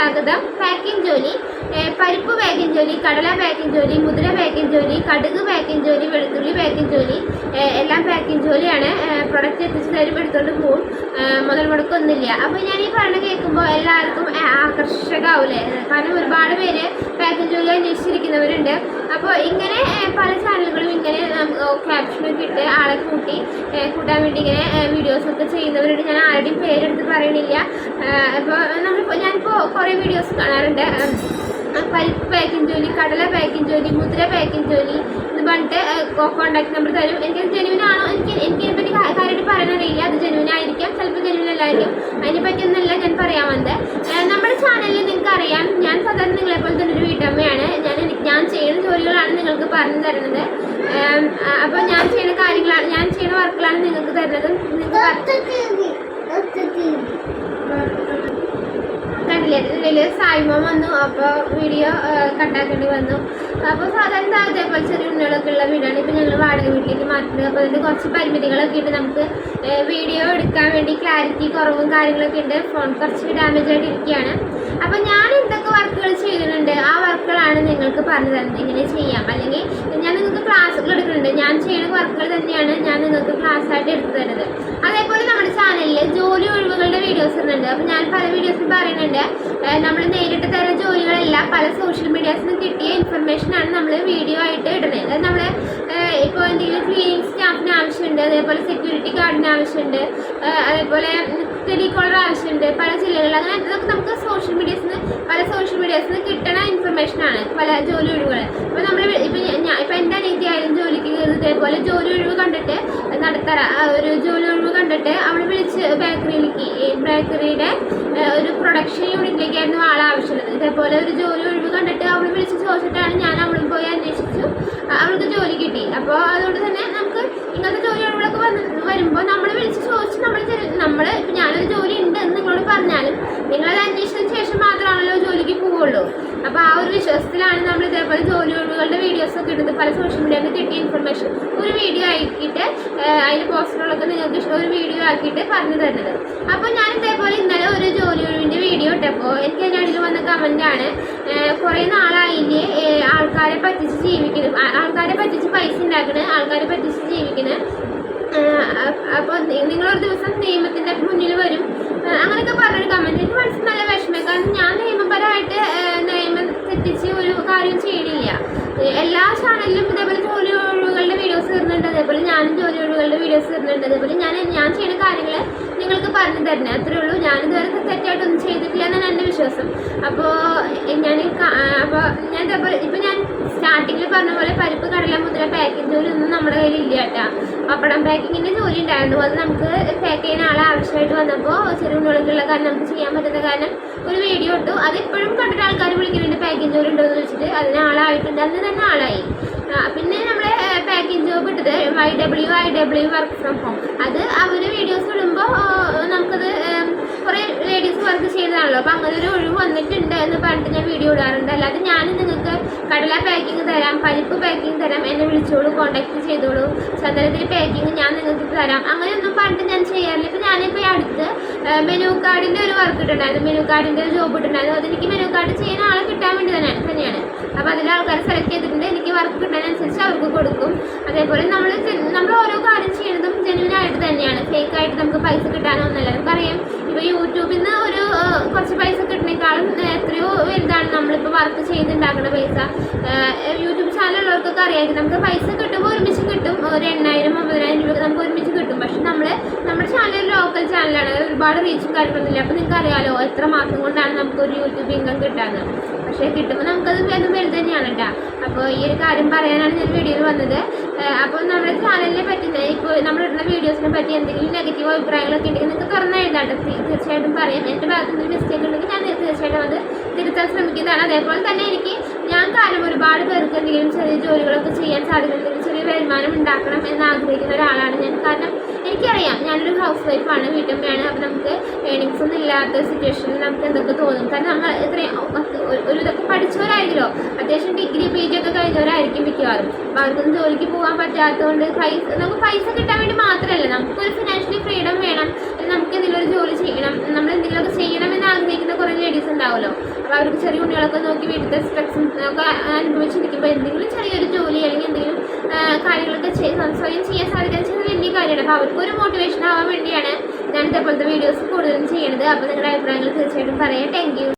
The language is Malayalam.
സ്വാഗതം. പാക്കിംഗ് ജോലി പരിപ്പ് പാക്കിംഗ് ജോലി കടല പാക്കിംഗ് ജോലി മുതിര പാക്കിംഗ് ജോലി കടുക് പാക്കിംഗ് ജോലി വെളുത്തുള്ളി പാക്കിംഗ് ജോലി എല്ലാം പാക്കിംഗ് ജോലിയാണ്. പ്രൊഡക്റ്റ് എത്തിച്ച് തരും എടുത്തുകൊണ്ട് പോവും. മുതൽ മുടക്കൊന്നുമില്ല. അപ്പോൾ ഞാൻ ഈ പറഞ്ഞ കേൾക്കുമ്പോൾ എല്ലാവർക്കും ആകർഷകാവൂലേ കാരണം ഒരുപാട് പേര് പാക്കിംഗ് ജോലി അന്വേഷിച്ചിരിക്കുന്നവരുണ്ട്. അപ്പോൾ ഇങ്ങനെ ഇട്ട് ആളെ കൂട്ടി കൂട്ടാൻ വേണ്ടി ഇങ്ങനെ വീഡിയോസൊക്കെ ചെയ്യുന്നവരോട് ഞാൻ ആരുടെയും പേരെടുത്ത് പറയണില്ല. അപ്പോൾ നമ്മളിപ്പോൾ ഞാനിപ്പോൾ കുറേ വീഡിയോസ് കാണാറുണ്ട്. പരിപ്പ് പാക്കിംഗ് ജോലി കടല പാക്കിംഗ് ജോലി മുദ്ര പാക്കിംഗ് ജോലി ഇത് പറഞ്ഞിട്ട് കോൺടാക്ട് നമ്പർ തരും. എനിക്ക് ജെനുവിൻ ആണോ? എനിക്ക് എനിക്ക് ഇതിനെപ്പറ്റി കാര്യമായിട്ട് പറയാനറിയില്ല. അത് ജെനുവിൻ ആയിരിക്കാം. ചിലപ്പോൾ ജെനുവിൻ അല്ലായിരിക്കും. അതിനെ പറ്റിയൊന്നല്ല ഞാൻ പറയാൻ വന്നത് നമ്മുടെ ചാനലിൽ നിങ്ങൾക്ക് അറിയാം. ഞാൻ സാധാരണ നിങ്ങളെപ്പോലെ തന്നെ ഒരു വീട്ടമ്മയാണ്. ഞാൻ ഞാൻ ചെയ്യുന്ന ജോലികളാണ് നിങ്ങൾക്ക് പറഞ്ഞു തരുന്നത്. അപ്പോൾ ഞാൻ ചെയ്യുന്ന കാര്യങ്ങളാണ് ഞാൻ ചെയ്യുന്ന വർക്കുകളാണ് നിങ്ങൾക്ക് തരുന്നത്. കണ്ടില്ലേ? ഇതിൽ സായ്മ വന്നു അപ്പോൾ വീഡിയോ കട്ടാക്കേണ്ടി വന്നു. അപ്പോൾ സാധാരണ അതേപോലെ ചെറിയ ഉണ്ണികളൊക്കെ ഉള്ള വീടാണ്. ഇപ്പോൾ ഞങ്ങൾ വാടക വീട്ടിലേക്ക് മാറ്റുന്നത്. അപ്പോൾ അതിന്റെ കുറച്ച് പരിമിതികളൊക്കെ ഉണ്ട് നമുക്ക്. വീഡിയോ എടുക്കാൻ വേണ്ടി ക്ലാരിറ്റി കുറവും കാര്യങ്ങളൊക്കെ ഉണ്ട്. ഫോൺ കുറച്ച് ഡാമേജ് ആയിട്ട് ഇരിക്കുകയാണ്. അപ്പോൾ ഞാൻ എന്തൊക്കെ വർക്കുകൾ ചെയ്യുന്നുണ്ട്? ആ വർക്കുകളാണ് നിങ്ങൾക്ക് പറഞ്ഞു തരുന്നത്. ഇങ്ങനെ ചെയ്യാം. അല്ലെങ്കിൽ ഞാൻ നിങ്ങൾക്ക് ക്ലാസ്സുകൾ എടുക്കുന്നുണ്ട്. ഞാൻ ചെയ്യുന്ന വർക്കുകൾ തന്നെയാണ് ഞാൻ നിങ്ങൾക്ക് ക്ലാസ് ആയിട്ട് എടുത്തു തരുന്നത്. അതേപോലെ നമ്മുടെ ചാനലിൽ ജോലി ഒഴിവുകളുടെ വീഡിയോസ് ഇടുന്നുണ്ട് അപ്പോൾ ഞാൻ പല വീഡിയോസിൽ പറയുന്നുണ്ട്. നമ്മൾ നേരിട്ട് തരുന്ന ജോലികളല്ല പല സോഷ്യൽ മീഡിയാസിൽ നിന്ന് കിട്ടിയ ഇൻഫർമേഷനാണ് നമ്മൾ വീഡിയോ ആയിട്ട് ഇടുന്നത്. നമ്മൾ ഇപ്പോൾ എന്തെങ്കിലും ക്ലീനിങ് സ്റ്റാഫിന് ആവശ്യമുണ്ട്. അതേപോലെ സെക്യൂരിറ്റി ഗാർഡിന് ആവശ്യമുണ്ട്. അതേപോലെ ടെലികോളർ ആവശ്യമുണ്ട്. പല ജില്ലകളിൽ. അങ്ങനെ അതൊക്കെ നമുക്ക് സോഷ്യൽ മീഡിയസിൽ നിന്ന് പല സോഷ്യൽ മീഡിയസിൽ നിന്ന് കിട്ടണ ആണ്. പല ജോലി ഒഴിവുകൾ അപ്പോൾ നമ്മൾ ഇപ്പോൾ ഞാൻ ഇപ്പം എന്റെ രീതി ആയാലും ജോലിക്ക് ഇതേപോലെ ജോലി ഒഴിവ് കണ്ടിട്ട് നടത്തറ ഒരു ജോലി ഒഴിവ് കണ്ടിട്ട് അവൾ വിളിച്ച് ബേക്കറിയിലേക്ക് ബേക്കറിയുടെ ഒരു പ്രൊഡക്ഷൻ യൂണിറ്റിലേക്കായിരുന്നു ആൾ ആവശ്യമുള്ളത്. ഇതേപോലെ ഒരു ജോലി ഒഴിവ് കണ്ടിട്ട് അവൾ വിളിച്ച് ചോദിച്ചിട്ടാണ് ഞാൻ അവളും പോയി അന്വേഷിച്ചു. അവൾക്ക് ജോലി കിട്ടി. അപ്പോൾ അതുകൊണ്ട് തന്നെ നമുക്ക് ഇങ്ങനത്തെ വന്ന് വരുമ്പോൾ നമ്മൾ വിളിച്ച് ചോദിച്ച് നമ്മൾ നമ്മൾ ഇപ്പം ഞാനൊരു ജോലി ഉണ്ട് എന്ന് നിങ്ങളോട് പറഞ്ഞാലും നിങ്ങൾ അന്വേഷിച്ചതിന് ശേഷം മാത്രമാണല്ലോ ജോലിക്ക് പോവുള്ളൂ. അപ്പോൾ ആ ഒരു വിശ്വാസത്തിലാണ് നമ്മൾ ഇതേപോലെ ജോലി ഒഴിവുകളുടെ വീഡിയോസ് ഒക്കെ ഇടുന്നത്. പല സോഷ്യൽ മീഡിയയിൽ നിന്ന് കിട്ടിയ ഇൻഫർമേഷൻ ഒരു വീഡിയോ ആക്കിയിട്ട് അതിൽ പോസ്റ്ററുകളൊക്കെ നിങ്ങൾക്ക് ഒരു വീഡിയോ ആക്കിയിട്ട് പറഞ്ഞു തരുന്നത്. അപ്പോൾ ഞാൻ ഇതേപോലെ ഇന്നലെ ഒരു ജോലി ഒഴിവിന്റെ വീഡിയോ ഇട്ടപ്പോൾ എനിക്ക് അതിനിടയിൽ വന്ന കമന്റാണ് കുറേ നാളായില്ലേ ആൾക്കാരെ പറ്റിച്ച് ജീവിക്കണം ആൾക്കാരെ പറ്റിച്ച് പൈസ ഉണ്ടാക്കുന്നത് ആൾക്കാരെ പറ്റിച്ച് ജീവിക്കണേ. അപ്പോൾ നിങ്ങളൊരു ദിവസം നിയമത്തിന്റെ മുന്നിൽ വരും. അങ്ങനെയൊക്കെ പറഞ്ഞൊരു കമന്റ് എനിക്ക് മനസ്സിൽ നല്ല വിഷമം കാരണം ഞാൻ നിയമപരമായിട്ട് നിയമം തെറ്റിച്ച് ഒരു കാര്യം ചെയ്യണില്ല. എല്ലാ ചാനലിലും ഇതേപോലെ ജോലി ഒഴിവുകളുടെ വീഡിയോസ് ഇടുന്നുണ്ട്. അതേപോലെ ഞാനും ജോലി ഒഴിവുകളുടെ വീഡിയോസ് ഇടുന്നുണ്ട്. അതേപോലെ ഞാൻ ഞാൻ ചെയ്യുന്ന കാര്യങ്ങൾ നിങ്ങൾക്ക് പറഞ്ഞു തരുന്നത്. അത്രേ ഉള്ളൂ. ഞാനിതുവരെ തെറ്റായിട്ടൊന്നും ചെയ്തിട്ടില്ല എന്നാണ് എന്റെ വിശ്വാസം. അപ്പോൾ ഞാൻ അപ്പോൾ ഞാൻ ഇതേപോലെ ഇപ്പം ഞാൻ സ്റ്റാർട്ടിങ്ങിൽ പറഞ്ഞ പോലെ പരിപ്പ് കടല മുതല പാക്കിംഗ് നമ്മുടെ കയ്യിൽ ഇല്ല കേട്ടോ. പപ്പടം പാക്കിങ്ങിന്റെ ജോലി ഉണ്ടായിരുന്നു. അത് നമുക്ക് പാക്ക് ചെയ്യുന്ന ആളെ ആവശ്യമായിട്ട് വന്നപ്പോൾ ഉള്ളിലുള്ള കാരണം നമുക്ക് ചെയ്യാൻ പറ്റുന്ന കാരണം ഒരു വീഡിയോ ഇട്ടു. അതിപ്പോഴും കണ്ടിട്ട് ആൾക്കാർ വിളിക്കുന്നുണ്ട് പാക്കിംഗ് ജോലി ഉണ്ടോ എന്ന് വെച്ചിട്ട് അതിന് ആളായിട്ടുണ്ട് അന്ന് തന്നെ ആളായി. പിന്നെ നമ്മളെ പാക്കിംഗ് ജോബ് ഇട്ടത് Y W I W work from home അത് അവർ വീഡിയോസ് ഇടുമ്പോൾ ഒരു ഉണ്ട് എന്ന് പറഞ്ഞിട്ട് ഞാൻ വീഡിയോ ഇടാറുണ്ട്. അല്ലാതെ ഞാൻ നിങ്ങൾക്ക് കടല പാക്കിംഗ് തരാം പരിപ്പ് പാക്കിംഗ് തരാം എന്നെ വിളിച്ചോളൂ കോൺടാക്ട് ചെയ്തോളൂ. ചന്ദനത്തിൽ പാക്കിംഗ് ഞാൻ നിങ്ങൾക്ക് തരാം. അങ്ങനെയൊന്നും പറഞ്ഞിട്ട് ഞാൻ ചെയ്യാറില്ല. ഇപ്പം ഞാനിപ്പോൾ അടുത്ത് മെനു കാർഡിന്റെ ഒരു വർക്ക് ഇട്ടുണ്ടായിരുന്നു. മെനു കാർഡിന്റെ ഒരു ജോബ് ഇട്ടുണ്ടായിരുന്നു. അതെനിക്ക് മെനു കാർഡ് ചെയ്യുന്ന ആളെ കിട്ടാൻ വേണ്ടി തന്നെ തന്നെയാണ്. അപ്പോൾ അതിൽ ആൾക്കാർ സെലക്ട് ചെയ്തിട്ടുണ്ട്. എനിക്ക് വർക്ക് കിട്ടാനനുസരിച്ച് അവർക്ക് കൊടുക്കും. അതേപോലെ നമ്മൾ നമ്മൾ ഓരോ കാര്യം ചെയ്യുന്നതും ജെനുവിനായിട്ട് തന്നെയാണ്. ഫേക്ക് ആയിട്ട് നമുക്ക് പൈസ കിട്ടാനൊന്നുമല്ല നമുക്കറിയാം ഇപ്പോൾ യൂട്യൂബിൽ നിന്ന് ഒരു കുറച്ച് പൈസ കിട്ടുന്നേക്കാളും എത്രയോ വലുതാണ് നമ്മളിപ്പോൾ വർക്ക് ചെയ്തുണ്ടാക്കുന്ന പൈസ. യൂട്യൂബ് ചാനൽ ചാനലുള്ളവർക്കൊക്കെ അറിയാമായിരിക്കും നമുക്ക് പൈസ കിട്ടുമ്പോൾ ഒരുമിച്ച് കിട്ടും. ഒരു എണ്ണായിരം ഒമ്പതിനായിരം രൂപ നമുക്ക് ഒരുമിച്ച് കിട്ടും. പക്ഷെ നമ്മൾ നമ്മുടെ ചാനൽ ലോക്കൽ ചാനലാണ് ഒരുപാട് റീച്ചും കാര്യങ്ങളൊന്നുമില്ല അപ്പോൾ നിങ്ങൾക്ക് അറിയാമല്ലോ എത്ര മാസം കൊണ്ടാണ് നമുക്ക് ഒരു യൂട്യൂബ് ഇൻകം കിട്ടാന്ന്. പക്ഷേ കിട്ടുമ്പോൾ നമുക്കത് വേഗം വലുത് തന്നെയാണ് കേട്ടോ അപ്പോൾ ഈ ഒരു കാര്യം പറയാനാണ് ഞാൻ വീഡിയോയിൽ വന്നത്. അപ്പോൾ നമ്മുടെ ചാനലിനെ പറ്റി ഇപ്പോൾ നമ്മൾ ഇടുന്ന വീഡിയോസിനെ പറ്റി എന്തെങ്കിലും നെഗറ്റീവ് അഭിപ്രായങ്ങളൊക്കെ ഉണ്ടെങ്കിൽ നിങ്ങൾക്ക് തുറന്ന് കേട്ടോ. തീർച്ചയായിട്ടും പറയാം. എന്റെ ഭാഗത്ത് നിന്ന് മിസ്റ്റേക്ക് ഉണ്ടെങ്കിൽ ഞാൻ തീർച്ചയായിട്ടും അത് തിരുത്താൻ ശ്രമിക്കുന്നതാണ്. അതേപോലെ തന്നെ എനിക്ക് ഞാൻ കാരണം ഒരുപാട് പേർക്ക് എന്തെങ്കിലും ചെറിയ ജോലികളൊക്കെ ചെയ്യാൻ സാധിക്കുന്നുണ്ടെങ്കിൽ ചെറിയ വരുമാനം ഉണ്ടാക്കണം എന്ന് ആഗ്രഹിക്കുന്ന ഒരാളാണ് ഞാൻ. കാരണം എനിക്കറിയാം ഞാനൊരു ഹൗസ് വൈഫാണ് വീട്ടമ്മയാണ് അപ്പോൾ നമുക്ക് ഏണിങ്സ് ഒന്നും ഇല്ലാത്ത സിറ്റുവേഷനിൽ നമുക്ക് എന്തൊക്കെ തോന്നും. കാരണം നമ്മൾ ഇത്രയും ഒരു- ഇതൊക്കെ പഠിച്ചവരായിരിക്കുമല്ലോ. അത്യാവശ്യം ഡിഗ്രി പി ജി ഒക്കെ കഴിഞ്ഞവരായിരിക്കും മിക്കവാറും. അപ്പോൾ അവർക്കൊന്നും ജോലിക്ക് പോകാൻ പറ്റാത്തതുകൊണ്ട് പൈസ നമുക്ക് പൈസ കിട്ടാൻ വേണ്ടി മാത്രമല്ല നമുക്കൊരു ഫിനാൻഷ്യലി ഫ്രീഡം വേണം. നമുക്ക് എന്തെങ്കിലും ഒരു ജോലി ചെയ്യണം. നമ്മൾ എന്തെങ്കിലുമൊക്കെ ചെയ്യണം എന്ന് ആഗ്രഹിക്കുന്ന കുറേ ലേഡീസ് ഉണ്ടാവുമല്ലോ. അപ്പോൾ അവർക്ക് ചെറിയ കുട്ടികളൊക്കെ നോക്കി വീട്ടിലത്തെ സ്ട്രെസ്സും ഒക്കെ അനുഭവിച്ചിരിക്കുമ്പോൾ എന്തെങ്കിലും ചെറിയൊരു ജോലി അല്ലെങ്കിൽ എന്തെങ്കിലും കാര്യങ്ങളൊക്കെ സ്വയം ചെയ്യാൻ സാധിക്കാൻ ചെയ്യുന്നത് വലിയ കാര്യമാണ്. അപ്പോൾ അവർക്കൊരു മോട്ടിവേഷൻ ആവാൻ വേണ്ടിയാണ് ഞാൻ ഇതേപോലത്തെ വീഡിയോസ് കൂടുതലും ചെയ്യണത്. അപ്പോൾ നിങ്ങളുടെ അഭിപ്രായങ്ങൾ തീർച്ചയായിട്ടും പറയാം. താങ്ക്